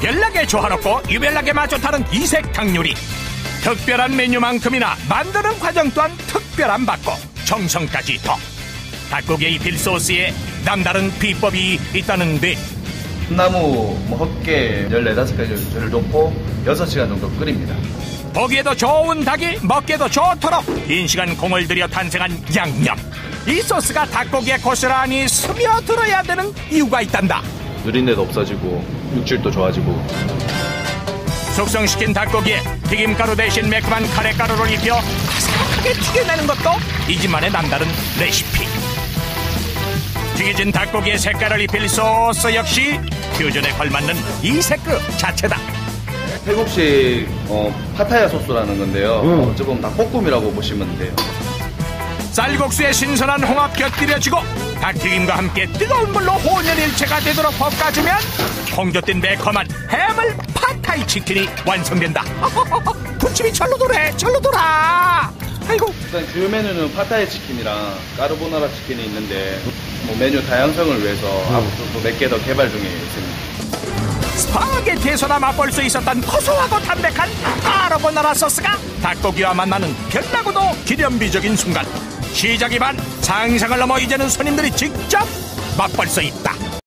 별나게 조화롭고 유별나게 맛 좋다는 이색 닭요리. 특별한 메뉴만큼이나 만드는 과정 또한 특별한 받고 정성까지 더. 닭고기에 입힐 소스에 남다른 비법이 있다는데. 나무 뭐 헛개 14가지 를 넣고 6시간 정도 끓입니다. 보기에도 좋은 닭이 먹기에도 좋도록 긴 시간 공을 들여 탄생한 양념. 이 소스가 닭고기에 고스란히 스며들어야 되는 이유가 있단다 누린내도 없어지고 육질도 좋아지고 숙성시킨 닭고기에 튀김가루 대신 매콤한 카레가루를 입혀 아삭하게 튀겨내는 것도 이 집만의 남다른 레시피 튀겨진 닭고기에 색깔을 입힐 소스 역시 퓨전에 걸맞는 이색 그 자체다 태국식 어, 파타야 소스라는 건데요. 어, 조금 닭볶음이라고 보시면 돼요. 쌀국수에 신선한 홍합 곁들여지고 닭튀김과 함께 뜨거운 물로 혼연일체가 되도록 볶아주면 홍조뜬 매콤한 해물 파타이 치킨이 완성된다. 군침이 절로 도래 절로 돌아. 아이고. 일단 주요 메뉴는 파타야 치킨이랑 까르보나라 치킨이 있는데 뭐 메뉴 다양성을 위해서 앞으로 몇 개 더 개발 중에 있습니다. 스파게티에서나 맛볼 수 있었던 고소하고 담백한 까르보나라 소스가 닭고기와 만나는 별나고도 기념비적인 순간 시작이 반 상상을 넘어 이제는 손님들이 직접 맛볼 수 있다